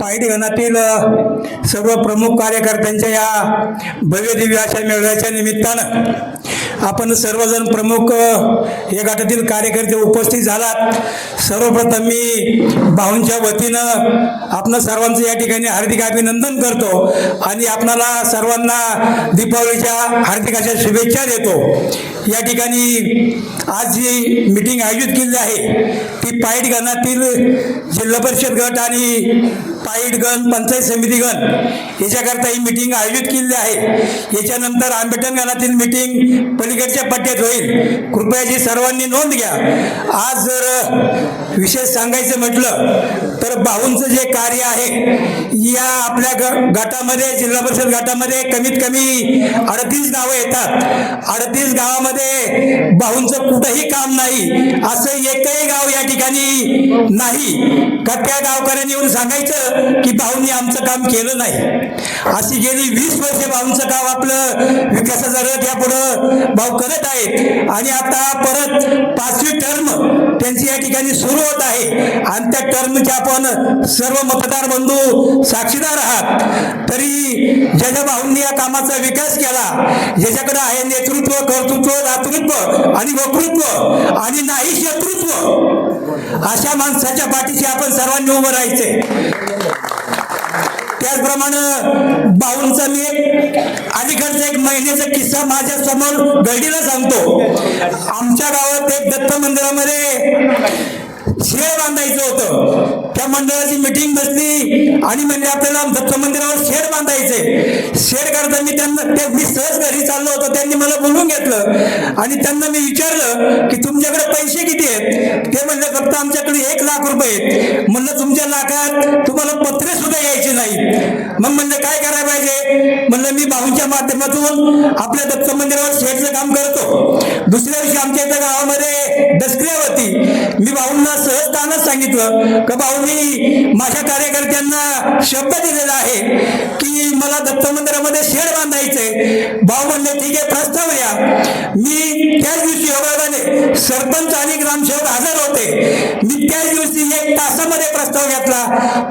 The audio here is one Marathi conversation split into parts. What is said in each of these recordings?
पायडीवनातील सर्व प्रमुख कार्यकर्त्यांच्या या भव्य दिव्य अशा मेळाव्याच्या निमित्तानं आपण सर्वजण प्रमुख या गटातील कार्यकर्ते उपस्थित झालात. सर्वप्रथम मी भाऊंच्या वतीनं आपण सर्वांचं या ठिकाणी हार्दिक अभिनंदन करतो आणि आपणाला सर्वांना दीपावलीच्या हार्दिकाच्या शुभेच्छा देतो. या ठिकाणी आज जी मिटिंग आयोजित केली आहे ती पाईट गणातील जिल्हा परिषद गट आणि If पाईट गण पंचायत समिती गण याच्याकरता ही मिटिंग आयोजित केलेली आहे. याच्यानंतर आंबेडकर गणातील मिटिंग पलीकडच्या पट्ट्यात होईल. कृपया जी सर्वांनी नोंद घ्या. आज जर विशेष सांगायचं म्हटलं तर भाऊंचं जे कार्य आहे या आपल्या ग गटामध्ये जिल्हा परिषद गटामध्ये कमीत कमी अडतीस गावं येतात. अडतीस गावामध्ये भाऊंचं कुठंही काम नाही असं एकही गाव या ठिकाणी नाही. का त्या गावकऱ्यांनी येऊन सांगायचं? की भाऊंनी आमचं काम केलं नाही. अशी गेली वीस वर्षे भाऊंचं काम आपलं विकासाचा रथ यापुढं भाऊ करत आहेत. आणि आता परत पाचवी टर्म त्यांची या ठिकाणी सुरू होत आहे. आणि त्या टर्मचे आपण सर्व मतदार बंधू साक्षीदार आहात. तरी ज्याच्या भाऊंनी या कामाचा विकास केला ज्याच्याकडे आहे नेतृत्व कर्तृत्व दातृत्व आणि वक्तृत्व आणि नाही शत्रुत्व अशा माणसाच्या पाठीशी आपण सर्वांनी उभं राहायचंय. त्याचप्रमाणे बाहूंचा मी एक अलीकडचा एक महिन्याचा किस्सा माझ्यासमोर घडीला सांगतो. आमच्या गावात एक दत्त मंदिरामध्ये शेळ बांधायचं होतं. त्या मंडळाची मिटिंग बसली आणि म्हणजे आपल्याला दत्त मंदिरावर शेड बांधायचे शेड मी त्यांना मी सहज घरी चाललो होतो त्यांनी मला बोलवून घेतलं. आणि त्यांना मी विचारलं की तुमच्याकडे पैसे किती आहेत? ते म्हणले फक्त आमच्याकडे एक लाख रुपये आहेत. म्हणलं तुमच्या लाखात तुम्हाला पत्रे सुद्धा यायचे नाही मग म्हणलं काय करायला पाहिजे? म्हणलं मी भाऊंच्या माध्यमातून आपल्या दत्त मंदिरावर शेडचं काम करतो. दुसऱ्या दिवशी आमच्या इथं गावामध्ये दसक्रिया होती मी भाऊंना सहजतानच सांगितलं का भाऊ मी माझ्या त्यांना शब्द दिलेला आहे की मला दत्त मंदिरामध्ये शेड बांधायचंय. भाऊ म्हणले ठीक आहे प्रस्ताव या. मी त्याच दिवशी योगाने सरपंच आणि ग्रामसेवक हजर होते. मी त्याच दिवशी एक तासामध्ये प्रस्ताव घेतला.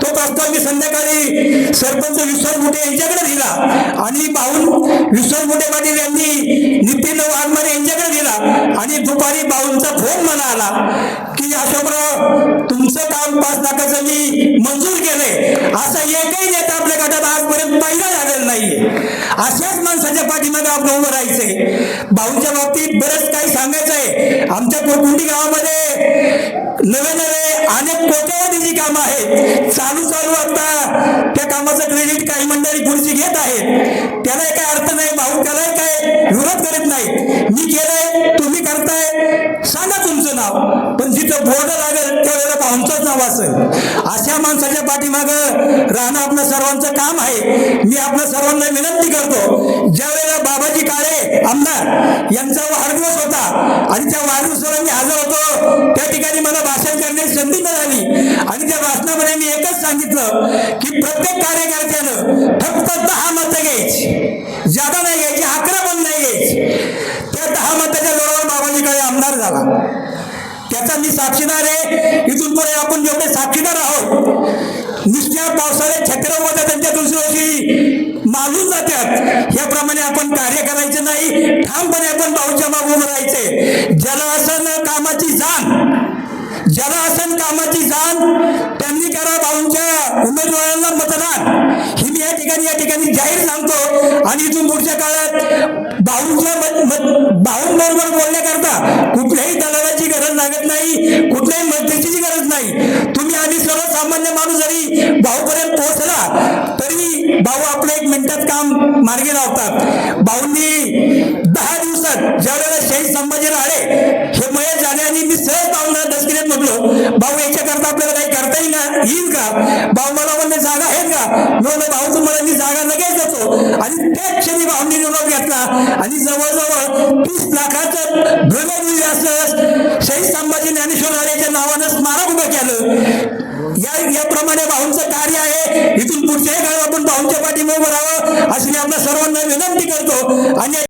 तो प्रस्ताव मी संध्याकाळी सरपंच विश्वास मुठे यांच्याकडे दिला आणि भाऊ विश्वास मुठे पाटील यांनी नितीन वाघमारे यांच्याकडे दिला आणि दुपारी भाऊंचा फोन मला आला. तुमचं पाच लाखाचं मी मंजूर केले असा एकही नेता आपल्या गटात आजपर्यंत पहिला झालेला नाहीये. अशाच माणसाच्या पाठीमागे आपण उभं राहायचंय. भाऊच्या बाबतीत बरंच काही सांगायचं आहे आमच्या कोरकुंडी गावामध्ये नवे नवे अनेक कोट्यावधीची कामं आहेत चालू चालू आता त्या कामाचं क्रेडिट काही मंडळी पुढची घेत आहेत. त्याला काय अर्थ नाही भाऊ त्याला काय विरोध करत नाही मी केलंय तुम्ही करताय सांगा तुमचं नाव. पण जिथं बोर्डर लागेल भाऊंचंच अशा माणसाच्या पाठीमागं राहणं आपलं सर्वांचं काम आहे. मी आपल्या सर्वांना विनंती करतो ज्या वेळेला बाबाजी काळे आमदार यांचा वाढदिवस होता आणि त्या वाढदिवसाला मी हजर होतो त्या ठिकाणी मला भाषण करण्याची संधी मिळाली. आणि त्या भाषणामध्ये मी एकच सांगितलं की प्रत्येक कार्यकर्त्यानं फक्त दहा मतं घ्यायची. ज्यादा नाही घ्यायची अकरा पण नाही घ्यायची. त्या दहा मताच्या जोरावर बाबाजी काळे आमदार झाला. त्याचा मी साक्षीदार आहे. इथून पुढे आपण जेवढे साक्षीदार आहोत नुसत्या पावसाळ्यात छत्र्यामध्ये त्यांच्या दुसऱ्या दिवशी मालून जातात. याप्रमाणे आपण कार्य करायचं नाही ठामपणे आपण भाऊच्या मागून राहायचे जलासन कामाची जाण जलासन कामाची जाण त्यांनी करा भाऊंच्या उमेदवारांना मतदान. ही मी या ठिकाणी या ठिकाणी जाहीर सांगतो. आणि इथून पुढच्या काळात भाऊंच्या भाऊंबरोबर माणूस जरी भाऊपर्यंत पोहोचला तरी भाऊ आपलं एक मिनिटात काम मार्गी लावतात. भाऊंनी दहा दिवसात ज्या वेळेला शहीद संभाजी राळे हे मयत झाले आणि मी सहज भाऊंना दसगिरीत म्हटलो भाऊ याच्याकरता आपल्याला काही करता येईल ना येईल का? भाऊ मला म्हणले जागा आहेत का? मी म्हणलं भाऊ तुम्हाला मी जागा लगेच देतो. आणि त्याच क्षणी भाऊंनी निरोप घेतला. आणि जवळजवळ तीस लाखाचं भ्रमण असं शहीद संभाजी ज्ञानेश्वर राळेच्या नावानं स्मारक उभं केलं. या याप्रमाणे भाऊंचं कार्य आहे. इथून पुढच्याही काळात आपण भाऊंच्या पाठीमागे उभं राहावं अशी मी आपल्या सर्वांना विनंती करतो. आणि